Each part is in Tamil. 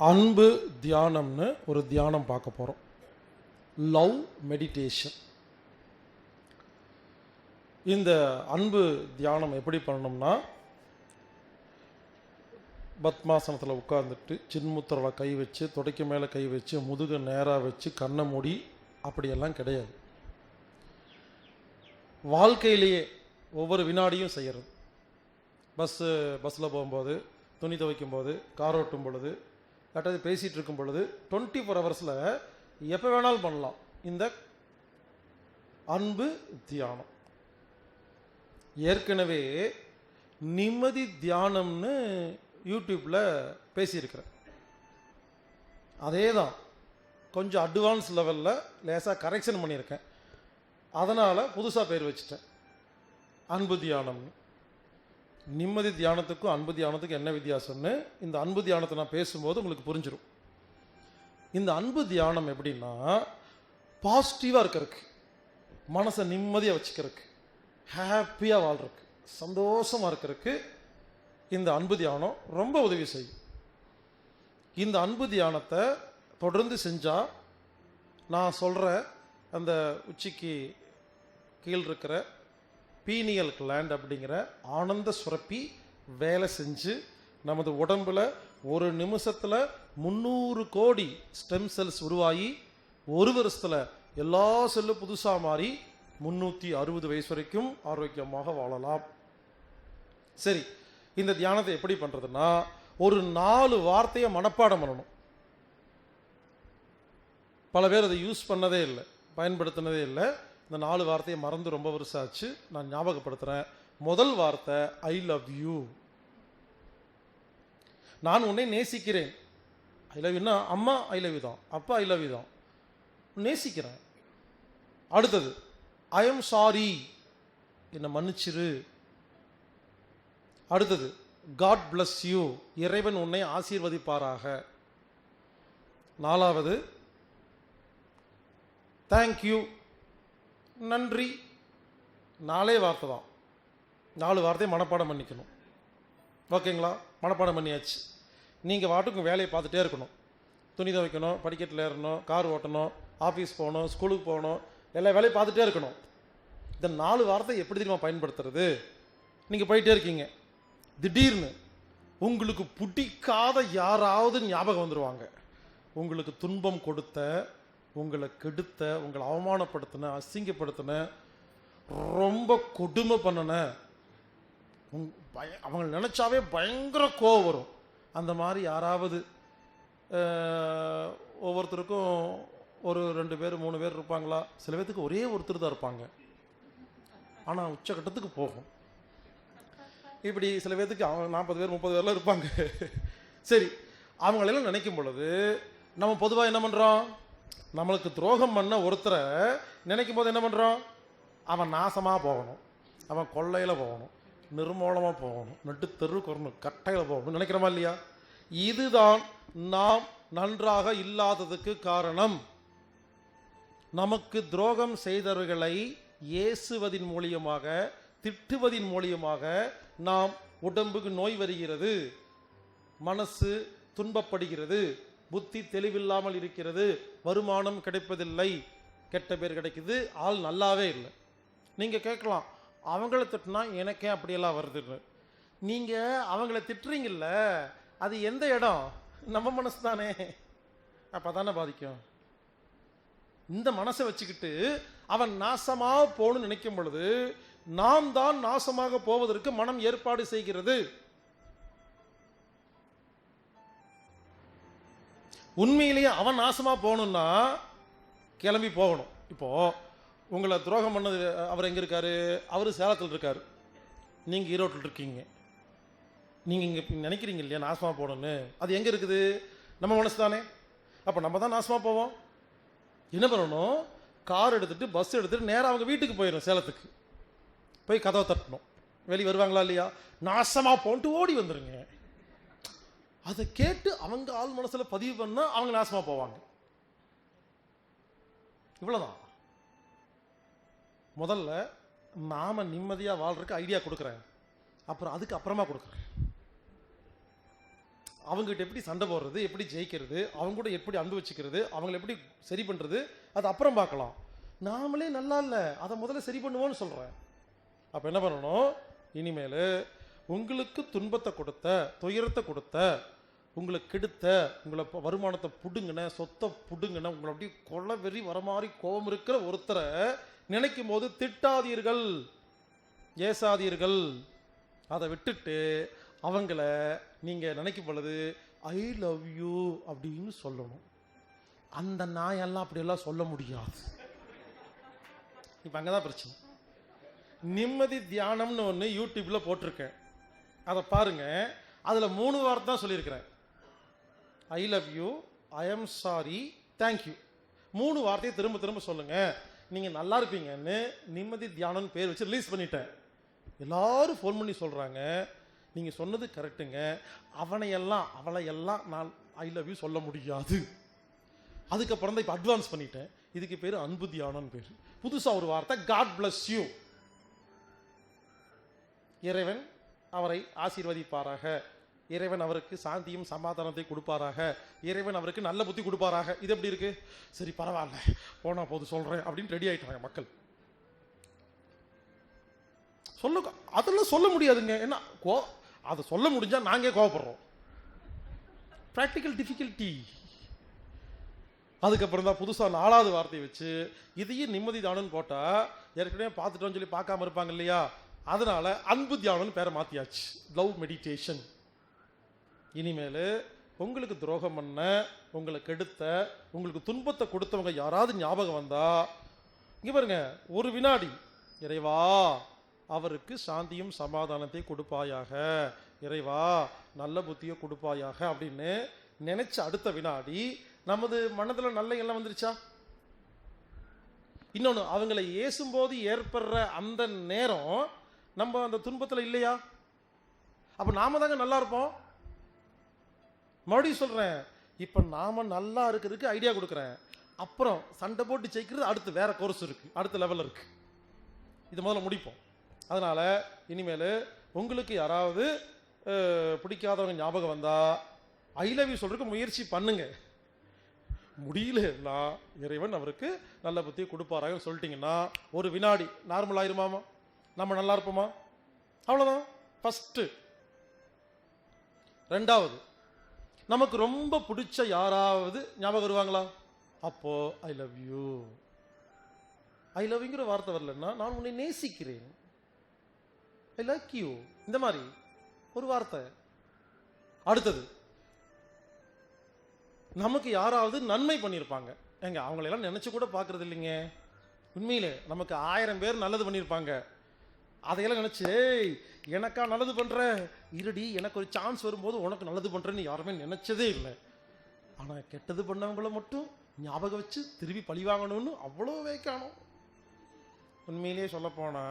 அன்பு தியானம்னு ஒரு தியானம் பார்க்க போகிறோம் லவ் மெடிடேஷன் இந்த அன்பு தியானம் எப்படி பண்ணணும்னா பத்மாசனத்தில் உட்காந்துட்டு சின்முத்திரவில் கை வச்சு தொடைக்கு மேலே கை வச்சு முதுகு நேராக வச்சு கண்ணை மூடி அப்படியெல்லாம் கிடையாது. வாழ்க்கையிலேயே ஒவ்வொரு வினாடியும் செய்கிறது பஸ்ஸு பஸ்ஸில் போகும்போது துணி துவைக்கும் போது கார் ஓட்டும் பொழுது யார்ட்டாவது பேசிகிட்டு இருக்கும் பொழுது டுவெண்ட்டி ஃபோர் ஹவர்ஸில் எப்போ வேணாலும் பண்ணலாம். இந்த அன்பு தியானம். ஏற்கனவே நிம்மதி தியானம்னு யூடியூப்பில் பேசியிருக்கிறேன். அதே தான் கொஞ்சம் அட்வான்ஸ் லெவலில் லேசாக கரெக்ஷன் பண்ணியிருக்கேன். அதனால் புதுசாக பேர் வச்சுட்டேன். அன்பு தியானம்னு. நிம்மதி தியானத்துக்கும் அன்பு தியானத்துக்கும் என்ன வித்தியாசம்னு இந்த அன்பு தியானத்தை நான் பேசும்போது உங்களுக்கு புரிஞ்சிடும் இந்த அன்பு தியானம் எப்படின்னா பாசிட்டிவாக இருக்கிறதுக்கு மனசை நிம்மதியாக வச்சுக்கிறதுக்கு ஹாப்பியாக வாழ்கிறதுக்கு சந்தோஷமாக இருக்கிறதுக்கு இந்த அன்பு தியானம் ரொம்ப உதவி செய்யும். இந்த அன்பு தியானத்தை தொடர்ந்து செஞ்சால் நான் சொல்கிற அந்த உச்சிக்கு கீழ் இருக்கிற பீனியல் கிளாண்ட் அப்படிங்கிற ஆனந்த சுரப்பி வேலை செஞ்சு நமது உடம்பில் ஒரு நிமிஷத்தில் முந்நூறு கோடி ஸ்டெம் செல்ஸ் உருவாகி ஒரு வருஷத்தில் எல்லா செல்லும் புதுசாக மாறி முந்நூற்றி அறுபது வயசு வரைக்கும் ஆரோக்கியமாக வாழலாம். சரி இந்த தியானத்தை எப்படி பண்ணுறதுன்னா ஒரு நாலு வார்த்தையை மனப்பாடம் பண்ணணும். பல பேர் அதை யூஸ் பண்ணதே இல்லை பயன்படுத்தினதே இல்லை. இந்த நாலு வார்த்தையை மறந்து ரொம்ப வருஷம் ஆச்சு நான் ஞாபகப்படுத்துகிறேன் முதல் வார்த்தை ஐ லவ் யூ நான் உன்னை நேசிக்கிறேன். ஐ லவ் யூனா அம்மா ஐ லவ் யூ தான். அப்பா ஐ லவ் யூ தான். நேசிக்கிறேன். அடுத்தது ஐ எம் சாரி என்னை மன்னிச்சிரு. அடுத்தது காட் பிளஸ் யூ இறைவன் உன்னை ஆசீர்வதிப்பாராக. நாலாவது தேங்க்யூ நன்றி. நாலே வார்த்தை தான். நாலு வார்த்தையை மனப்பாடம் பண்ணிக்கணும். ஓகேங்களா? மனப்பாடம் பண்ணியாச்சு. நீங்கள் வாட்டுக்கும் வேலையை பார்த்துட்டே இருக்கணும். துணி துவைக்கணும் படிக்கட்டில் ஏறணும் கார் ஓட்டணும் ஆஃபீஸ் போகணும் ஸ்கூலுக்கு போகணும் எல்லா வேலையும் பார்த்துட்டே இருக்கணும். இந்த நாலு வார்த்தை எப்படி தெரியுமா பயன்படுத்துறது? நீங்கள் போயிட்டே இருக்கீங்க. திடீர்னு உங்களுக்கு பிடிக்காத யாராவது ஞாபகம் வந்துடுவாங்க உங்களுக்கு துன்பம் கொடுத்த உங்களை கெடுத்த உங்களை அவமானப்படுத்தின அசிங்கப்படுத்தின ரொம்ப கொடுமை பண்ணின உங் பய அவங்க நினச்சாவே பயங்கர கோவம் வரும். அந்த மாதிரி யாராவது ஒவ்வொருத்தருக்கும் ஒரு ரெண்டு பேர் மூணு பேர் இருப்பாங்களா? சில பேர்த்துக்கு ஒரே ஒருத்தர் தான் இருப்பாங்க. ஆனால் உச்சக்கட்டத்துக்கு போகும். இப்படி சில பேர்த்துக்கு அவங்க நாற்பது பேர் முப்பது பேர்லாம் இருப்பாங்க. சரி அவங்களெல்லாம் நினைக்கும் பொழுது நம்ம பொதுவாக என்ன பண்ணுறோம் நம்மளுக்கு துரோகம் பண்ண ஒருத்தரை நினைக்கும் போது என்ன பண்ணுறோம் அவன் நாசமாக போகணும். அவன் கொள்ளையில் போகணும். நிர்மூலமாக போகணும். நட்டு தெரு குறணும் கட்டையில் போகணும் நினைக்கிறோமா இல்லையா? இதுதான் நாம் நன்றாக இல்லாததுக்கு காரணம். நமக்கு துரோகம் செய்தவர்களை ஏசுவதின் மூலியமாக திட்டுவதின் மூலியமாக நாம் உடம்புக்கு நோய் வருகிறது. மனசு துன்பப்படுகிறது. புத்தி தெளிவில்லாமல் இருக்கிறது. வருமானம் கிடைப்பதில்லை. கெட்ட பேர் கிடைக்குது. ஆள் நல்லாவே இல்லை. நீங்கள் கேட்கலாம் அவங்கள திட்டினா எனக்கே அப்படியெல்லாம் வருதுன்னு. நீங்கள் அவங்கள திட்டுறீங்கல்ல அது எந்த இடம்? நம்ம மனசு தானே அப்போ தானே பாதிக்கும். இந்த மனசை வச்சுக்கிட்டு அவன் நாசமாக போகணும்னு நினைக்கும் பொழுது நாம் தான் நாசமாக போவதற்கு மனம் ஏற்பாடு செய்கிறது. உண்மையிலேயே அவன் நாசமாக போகணும்னா கிளம்பி போகணும். இப்போது உங்களை துரோகம் பண்ணது அவர் எங்கே இருக்கார்? அவர் சேலத்தில் இருக்கார். நீங்கள் ஈரோட்டில் இருக்கீங்க. நீங்கள் இங்கே நினைக்கிறீங்க இல்லையா நாசமாக போகணும்னு? அது எங்கே இருக்குது? நம்ம மனசு தானே அப்போ நம்ம தான் நாசமாக போவோம். என்ன பண்ணணும்? கார் எடுத்துகிட்டு பஸ் எடுத்துகிட்டு நேராக அவங்க வீட்டுக்கு போயிடும் சேலத்துக்கு. போய் கதவை தட்டணும். வெளியே வருவாங்களா இல்லையா? நாசமாக போன்ட்டு ஓடி வந்துடுங்க அதை கேட்டு அவங்க ஆள் மனசுல பதிவு பண்ணா அவங்க நாசமாக போவாங்க. இவ்வளோதான் முதல்ல நாம நிம்மதியாக வாழ்றதுக்கு ஐடியா கொடுக்குறேன். அப்புறம் அதுக்கு அப்புறமா கொடுக்குறேன். அவங்ககிட்ட எப்படி சண்டை போடுறது எப்படி ஜெயிக்கிறது அவங்க கூட எப்படி அன்பு வச்சுக்கிறது அவங்கள எப்படி சரி பண்ணுறது அது அப்புறம் பார்க்கலாம். நாமளே நல்லா இல்லை அதை முதல்ல சரி பண்ணுவோன்னு சொல்கிறேன் அப்போ என்ன பண்ணணும்? இனிமேல் உங்களுக்கு துன்பத்தை கொடுத்த துயரத்தை கொடுத்த உங்களை கெடுத்த உங்களை வருமானத்தை புடுங்கின சொத்தை புடுங்கின உங்களை அப்படியே கொலை வெறி வர மாதிரி கோபம் இருக்கிற ஒருத்தரை நினைக்கும் போது திட்டாதீர்கள். ஏசாதீர்கள். அதை விட்டுட்டு அவங்கள நீங்கள் நினைக்கும் பொழுது ஐ லவ் யூ அப்படின்னு சொல்லணும். அந்த நாயெல்லாம் அப்படியெல்லாம் சொல்ல முடியாது. இப்போ அங்கே தான் பிரச்சனை. நிம்மதி தியானம்னு ஒன்று யூடியூப்பில் போட்டிருக்கேன். அதை பாருங்க. அதில் மூணு வார்த்தை தான் சொல்லியிருக்கிறேன். I love you I am sorry thank you மூணு வார்த்தையை திரும்ப திரும்ப சொல்லுங்க. நீங்கள் நல்லா இருப்பீங்கன்னு நிம்மதி தியானம்னு பேர் வச்சு ரிலீஸ் பண்ணிட்டேன். எல்லாரும் ஃபோன் பண்ணி சொல்கிறாங்க நீங்கள் சொன்னது கரெக்டுங்க அவனையெல்லாம் அவளையெல்லாம் நான் ஐ லவ் யூ சொல்ல முடியாது. அதுக்கப்புறம் தான் இப்போ அட்வான்ஸ் பண்ணிட்டேன். இதுக்கு பேர் அன்பு தியானம்னு பேர். புதுசாக ஒரு வார்த்தை காட் பிளஸ் யூ இறைவன் அவரை ஆசீர்வதிப்பாராக. இறைவன் அவருக்கு சாந்தியும் சமாதானத்தை கொடுப்பாராக. இறைவன் அவருக்கு நல்ல புத்தி கொடுப்பாராக. இது எப்படி இருக்கு? சரி பரவாயில்ல. போனா போது சொல்றேன் அப்படின்னு ரெடி ஆயிட்டாங்க மக்கள். சொல்ல அதெல்லாம் சொல்ல முடியாதுங்க. என்ன கோ அதை சொல்ல முடிஞ்சா நாங்கே கோவப்படுறோம். ப்ராக்டிக்கல் டிஃபிகல்ட்டி அதுக்கப்புறம் தான் புதுசாக நாலாவது வார்த்தையை வச்சு இதையும் நிம்மதி தானுன்னு போட்டால் ஏற்கனவே பார்த்துட்டோம்னு சொல்லி பார்க்காம இருப்பாங்க இல்லையா? அதனால அன்பு தியானம்னு பேரை மாற்றியாச்சு லவ் மெடிடேஷன் இனிமேல் உங்களுக்கு துரோகம் பண்ண உங்களை கெடுத்த உங்களுக்கு துன்பத்தை கொடுத்தவங்க யாராவது ஞாபகம் வந்தா இங்கே பாருங்க ஒரு வினாடி இறைவா அவருக்கு சாந்தியும் சமாதானத்தை கொடுப்பாயாக இறைவா நல்ல புத்தியை கொடுப்பாயாக அப்படின்னு நினைச்ச அடுத்த வினாடி நமது மனதில் நல்ல எல்லாம் வந்துருச்சா? இன்னொன்று அவங்களை ஏசும்போது ஏற்படுற அந்த நேரம் நம்ம அந்த துன்பத்தில் இல்லையா? அப்போ நாம தாங்க நல்லா இருப்போம். மறுபடியும் சொல்கிறேன் இப்போ நாம நல்லா இருக்கிறதுக்கு ஐடியா கொடுக்குறேன். அப்புறம் சண்டை போட்டு ஜெயிக்கிறது அடுத்து வேற கோர்ஸ் இருக்குது அடுத்த லெவலில் இருக்குது இது முதல்ல முடிப்போம். அதனால் இனிமேல் உங்களுக்கு யாராவது பிடிக்காதவங்க ஞாபகம் வந்தால் ஐ லவ் யூ சொல்கிறதுக்கு முயற்சி பண்ணுங்க. முடியலன்னா இறைவன் அவருக்கு நல்ல புத்தி கொடுப்பாராக சொல்லிட்டிங்கன்னா ஒரு வினாடி நார்மல் ஆயிருமாமா? நம்ம நல்லா இருப்போமா? அவ்வளோதான் ஃபஸ்ட்டு ரெண்டாவது நமக்கு ரொம்ப பிடிச்ச யாராவது ஞாபகம் வருவாங்களா? அப்போ ஐ லவ் யூ ஐ லவ்ங்கிற வார்த்தை வரலன்னா நான் உன்னை நேசிக்கிறேன். ஐ லைக் யூ இந்த மாதிரி ஒரு வார்த்தை. அடுத்தது நமக்கு யாராவது நன்மை பண்ணியிருப்பாங்க. ஏங்க அவங்களெல்லாம் நினைச்சு கூட பார்க்கறது இல்லைங்க. உண்மையிலே நமக்கு ஆயிரம் பேர் நல்லது பண்ணியிருப்பாங்க. அதையெல்லாம் நினைச்சு எனக்கா நல்லது பண்ற? இருடி எனக்கு ஒரு சான்ஸ் வரும்போது உனக்கு நல்லது பண்றேன்னு யாருமே நினைச்சதே இல்லை. ஆனா கெட்டது பண்ணவங்கள மட்டும் ஞாபகம் வச்சு திருப்பி பழி வாங்கணும்னு அவ்வளோ வைக்கணும் உண்மையிலேயே சொல்லப்போனா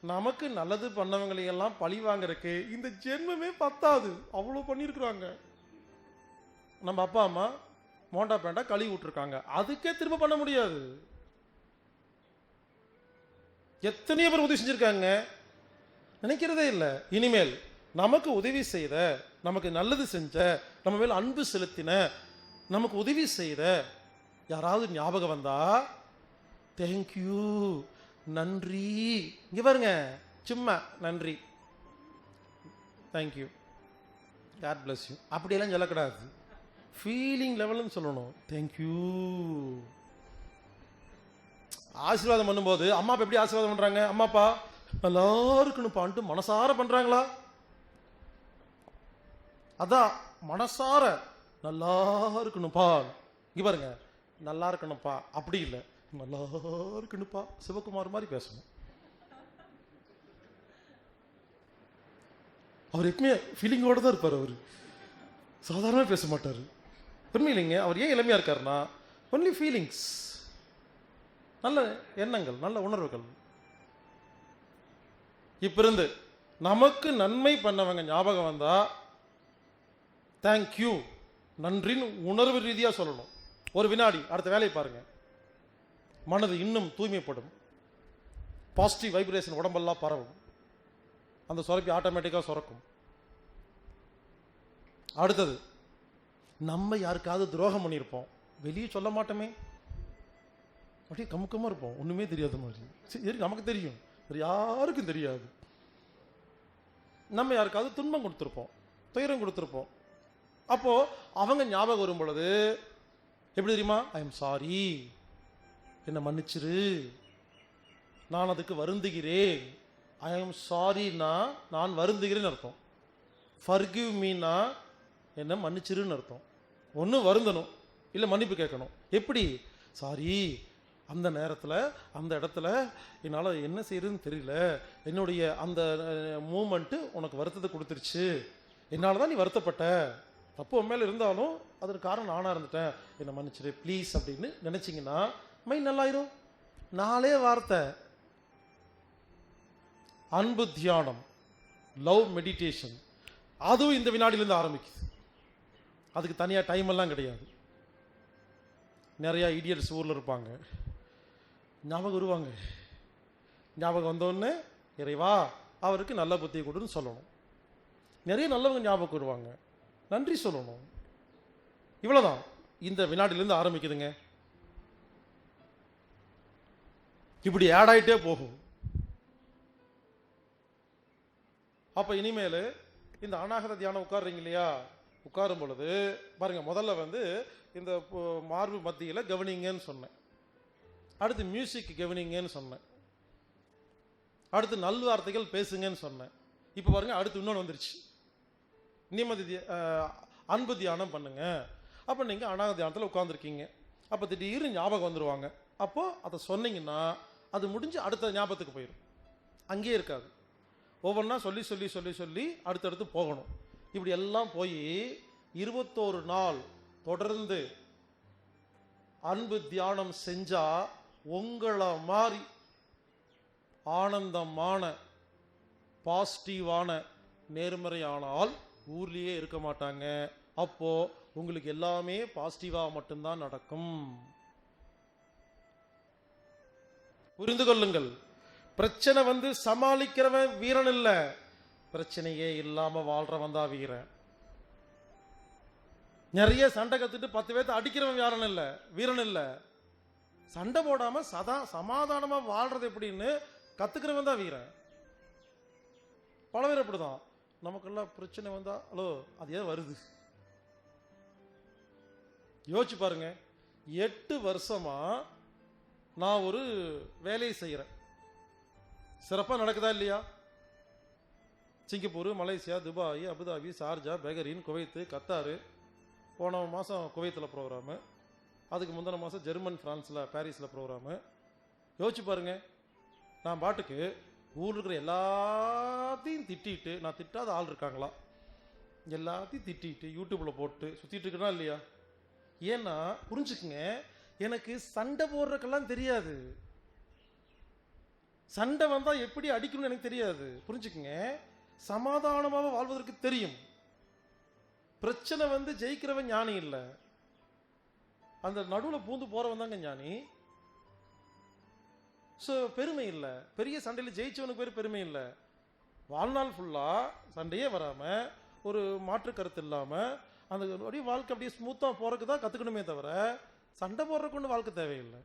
நமக்கு நல்லது பண்ணவங்களையெல்லாம் பழி வாங்குறதுக்கு இந்த ஜென்மமே பத்தாது. அவ்வளோ பண்ணியிருக்கிறாங்க. நம்ம அப்பா அம்மா மோண்டா பேண்டா கழுவி விட்டுருக்காங்க. அதுக்கே திரும்ப பண்ண முடியாது. எத்தனையோ பேர் உதவி செஞ்சுருக்காங்க. நினைக்கிறதே இல்லை. இனிமேல் நமக்கு உதவி செய்த நமக்கு நல்லது செஞ்ச நம்ம மேல் அன்பு செலுத்தின நமக்கு உதவி செய்த யாராவது ஞாபகம் வந்தா தேங்க்யூ நன்றி. இங்கே பாருங்க. சும்மா நன்றி. தேங்க்யூ காட் பிளஸ் யூ அப்படியெல்லாம் சொல்லக்கூடாது. ஃபீலிங் லெவலுன்னு சொல்லணும். தேங்க்யூ ஆசீர்வாதம் பண்ணும்போது அம்மா அப்பா எப்படி ஆசீர்வாதம் பண்ணுறாங்க அம்மா அப்பா நல்லா இருக்கணும்ப்பான்ட்டு மனசார பண்ணுறாங்களா அதான் மனசார நல்லா இருக்கணும்ப்பா. இங்கே பாருங்க நல்லா இருக்கணும்ப்பா. அப்படி இல்லை. நல்லா இருக்கணும்ப்பா. சிவகுமார் மாதிரி பேசணும். அவர் எப்பவுமே ஃபீலிங்கோட தான் இருப்பார் அவர். சாதாரணமாக பேச மாட்டார். உண்மையிலைங்க அவர் ஏன் இளமையாக இருக்காருன்னா ஒன்லி ஃபீலிங்ஸ் நல்ல எண்ணங்கள் நல்ல உணர்வுகள். இப்போ இருந்து நமக்கு நன்மை பண்ணவங்க ஞாபகம் வந்தா தேங்க்யூ நன்றின்னு உணர்வு ரீதியாக சொல்லணும். ஒரு வினாடி அடுத்த வேலையை பாருங்க. மனது இன்னும் தூய்மைப்படும். பாசிட்டிவ் வைப்ரேஷன் உடம்பெல்லாம் பரவும். அந்த சுரப்பி ஆட்டோமேட்டிக்காக சுரக்கும். அடுத்தது நம்ம யாருக்காவது துரோகம் பண்ணியிருப்போம். வெளியே சொல்ல மாட்டோமே. அப்படியே கமுக்கமாக இருப்போம். ஒன்றுமே தெரியாத மாதிரி. சரி சரி, நமக்கு தெரியும். வேறு யாருக்கும் தெரியாது. நம்ம யாருக்காவது துன்பம் கொடுத்துருப்போம். துயரம் கொடுத்துருப்போம். அப்போது அவங்க ஞாபகம் வரும் பொழுது எப்படி தெரியுமா? ஐ எம் சாரி என்னை மன்னிச்சிரு. நான் அதுக்கு வருந்துகிறேன். ஐ எம் சாரின்னா நான் வருந்துகிறேன்னு அர்த்தம். ஃபர்கிவ் மீனா என்ன மன்னிச்சிருன்னு அர்த்தம். ஒன்று வருந்தணும். இல்லை மன்னிப்பு கேட்கணும். எப்படி? சாரி அந்த நேரத்தில் அந்த இடத்துல என்னால் என்ன செய்யறதுன்னு தெரியல. என்னுடைய அந்த மூமெண்ட்டு உனக்கு வருத்தத்தை கொடுத்துருச்சு. என்னால் தான் நீ வருத்தப்பட்ட. தப்பு உன் மேலே இருந்தாலும் அதற்கு காரணம் நானாக இருந்துட்டேன். என்னை மன்னிச்சிரு ப்ளீஸ் அப்படின்னு நினச்சிங்கன்னா மைண்ட் நல்லாயிரும். நாளே வார்த்தை. அன்பு தியானம் லவ் மெடிடேஷன் அதுவும் இந்த வினாடியிலேருந்து ஆரம்பிக்குது. அதுக்கு தனியாக டைம் எல்லாம் கிடையாது. நிறையா இடியட்ஸ் ஊரில் இருப்பாங்க. ஞாபகம் வருவாங்க. ஞாபகம் வந்தோடனே இறைவா அவருக்கு நல்ல புத்தியை கொடுன்னு சொல்லணும். நிறைய நல்லவங்க ஞாபகம் வருவாங்க. நன்றி சொல்லணும். இவ்வளோதான் இந்த வினாடிலேருந்து ஆரம்பிக்குதுங்க. இப்படி ஆட் ஆகிட்டே போகும். அப்போ இனிமேல் இந்த அநாகத தியானம் உட்காருறீங்க இல்லையா? உட்காரும் பொழுது பாருங்கள் முதல்ல வந்து இந்த மார்பு மத்தியில் கவனிங்கன்னு சொன்னேன். அடுத்து மியூசிக் கவனிங்கன்னு சொன்னேன். அடுத்து நல்வார்த்தைகள் பேசுங்கன்னு சொன்னேன். இப்போ பாருங்க அடுத்து இன்னொன்று வந்துருச்சு. நிம்மதி அன்பு தியானம் பண்ணுங்க. அப்போ நீங்கள் அநாக தியானத்தில் உட்காந்துருக்கீங்க அப்போ திடீர்னு ஞாபகம் வந்துடுவாங்க அப்போது அதை சொன்னீங்கன்னா அது முடிஞ்சு அடுத்த ஞாபகத்துக்கு போயிடும் அங்கேயே இருக்காது. ஒவ்வொன்றா சொல்லி சொல்லி சொல்லி சொல்லி அடுத்தடுத்து போகணும். இப்படி எல்லாம் போய் இருபத்தோரு நாள் தொடர்ந்து அன்பு தியானம் செஞ்சால் உங்களை மாதிரி ஆனந்தமான பாசிட்டிவான நேர்மறையான ஆள் ஊர்லேயே இருக்க மாட்டாங்க. அப்போது உங்களுக்கு எல்லாமே பாசிட்டிவாக மட்டும்தான் நடக்கும். புரிந்து கொள்ளுங்கள். பிரச்சனை வந்து சமாளிக்கிறவன் வீரன் இல்லை. பிரச்சனையே இல்லாமல் வாழ்கிறவன் தான் வீரன். நிறைய சண்டை கத்துட்டு பத்து பேர்த்த அடிக்கிறவன் யாரன் இல்லை. வீரன் இல்லை. சண்டை போடாம சதா சமாதானமா வாழ்றது எப்படின்னு கத்துக்கிறவன் தான் வீரன். பல பேர் அப்படிதான். நமக்கெல்லாம் பிரச்சனை வந்தா ஹலோ அது ஏன் வருது? யோசிச்சு பாருங்க. எட்டு வருஷமா நான் ஒரு வேலையை செய்கிறேன் சிறப்பாக நடக்குதா இல்லையா? Singapore Malaysia Dubai Abu Dhabi Sharjah Bahrain Kuwait Qatar. போன மாதம் குவைத்தில் ப்ரோக்ராமு அதுக்கு முந்தின மாதம் ஜெர்மன் ஃப்ரான்ஸில் பாரிஸில் ப்ரோக்ராமு யோசிச்சு பாருங்கள் நான் பாட்டுக்கு ஊரில் இருக்கிற எல்லாத்தையும் திட்டிட்டு நான் திட்டாத ஆள் இருக்காங்களா? எல்லாத்தையும் திட்டிட்டு யூடியூப்பில் போட்டு சுற்றிட்டு இருக்கனா இல்லையா? ஏன்னா புரிஞ்சுக்குங்க. எனக்கு சண்டை போடுறதுக்கெல்லாம் தெரியாது. சண்டை வந்தால் எப்படி அடிக்கணும்னு எனக்கு தெரியாது. புரிஞ்சுக்குங்க. சமாதானமாக வாழ்வதற்கு தெரியும். பிரச்சனை வந்து ஜெயிக்கிறவன் ஞானி இல்லை. அந்த நடுவில் பூந்து போறவன் தாங்க ஞானி. ஸோ பெருமை இல்லை. பெரிய சண்டையில் ஜெயிச்சவனுக்கு பேர் பெருமை இல்லை. வாழ்நாள் ஃபுல்லாக சண்டையே வராமல் ஒரு மாற்று கருத்து இல்லாமல் அந்த அப்படியே வாழ்க்கை அப்படியே ஸ்மூத்தாக போகிறதுக்கு தான் கற்றுக்கணுமே தவிர சண்டை போடுறதுக்கு ஒன்றும் வாழ்க்கை தேவையில்லை.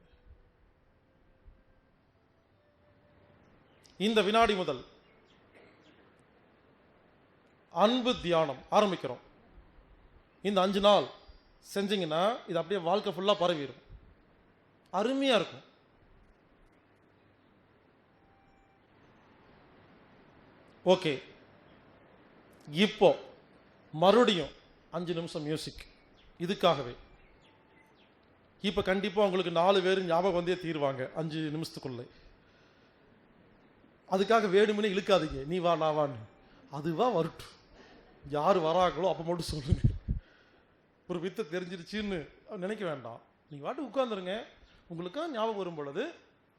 இந்த வினாடி முதல். அன்பு தியானம். ஆரம்பிக்கிறோம். இந்த அஞ்சு நாள். செஞ்சீங்கன்னா இது அப்படியே வாழ்க்கை ஃபுல்லாக பரவிடும் அருமையாக இருக்கும். ஓகே. இப்போ மறுபடியும் அஞ்சு நிமிஷம் மியூசிக் இதுக்காகவே. இப்போ கண்டிப்பாக உங்களுக்கு நாலு பேர் ஞாபகம் வந்தே தீருவாங்க அஞ்சு நிமிஷத்துக்குள்ளே. அதுக்காக வேணுமுன்னே இழுக்காதீங்க. நீ வா நான் வான்னு. அதுவா வரட்டும் யார் வராங்களோ அப்போ மட்டும் சொல்லுங்கள் ஒரு வித்தை தெரிஞ்சிருச்சுன்னு நினைக்க வேண்டாம். நீங்கள் வாட்டு உட்காந்துருங்க உங்களுக்கு ஞாபகம் வரும் பொழுது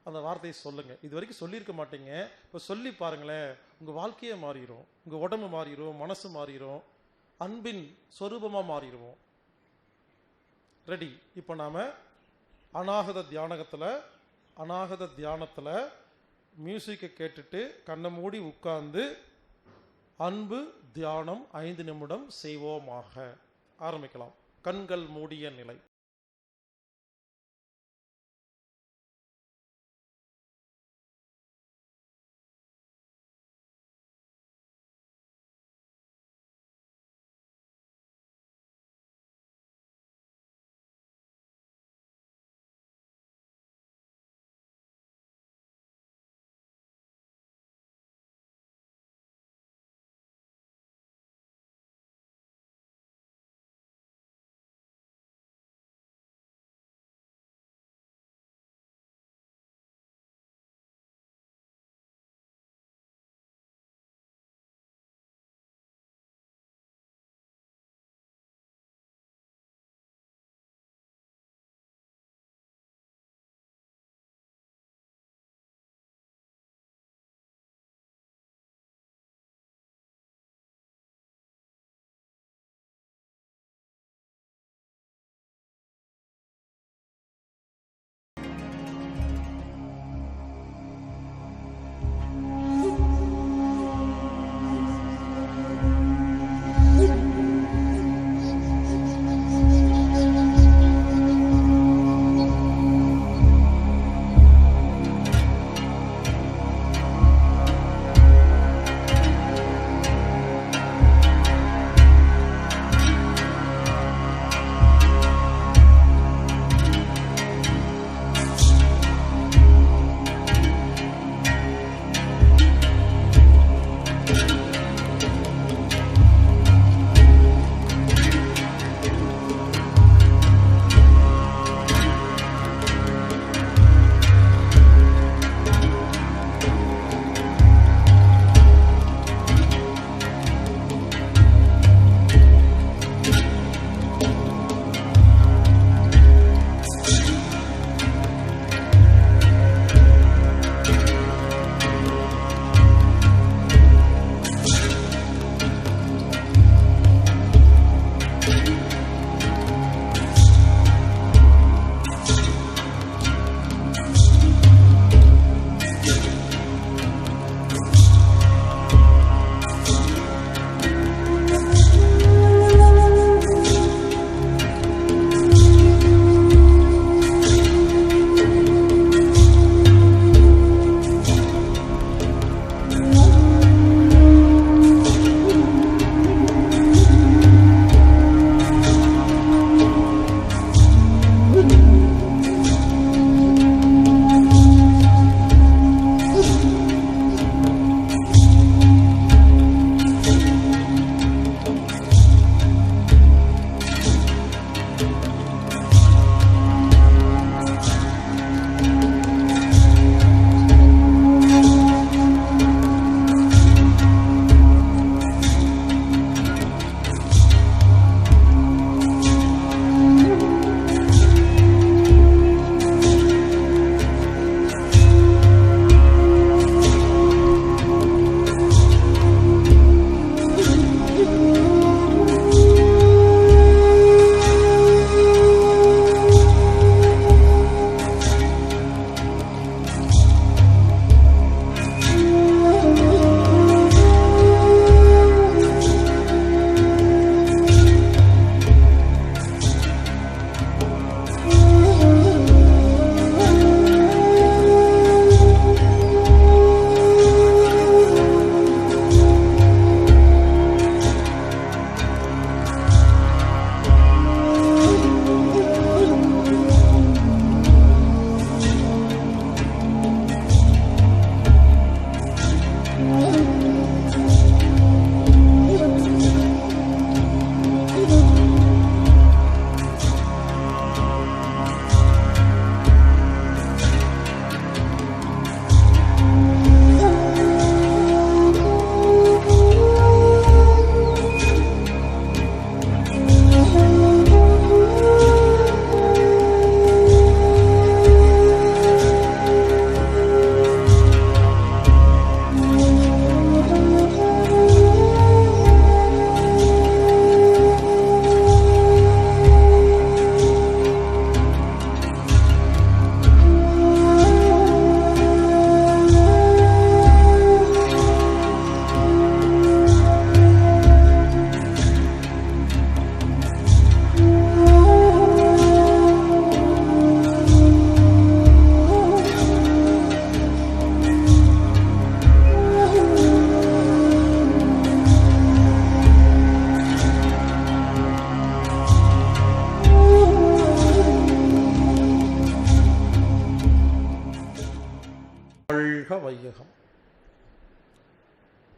அந்த வார்த்தையை சொல்லுங்கள் இது வரைக்கும் சொல்லியிருக்க மாட்டீங்க. இப்போ சொல்லி பாருங்களேன். உங்கள் வாழ்க்கையே மாறிடும் உங்கள் உடம்பு மாறிடும் மனசு மாறிடும் அன்பின் சொரூபமாக மாறிடுவோம். ரெடி இப்போ நாம் அநாகத தியானகத்தில் அநாகத தியானத்தில் மியூசிக்கை கேட்டுட்டு கண்ணை மூடி உட்கார்ந்து அன்பு தியானம் ஐந்து நிமிடம் செய்வோமாக. ஆரம்பிக்கலாம். கண்கள் மூடிய நிலை.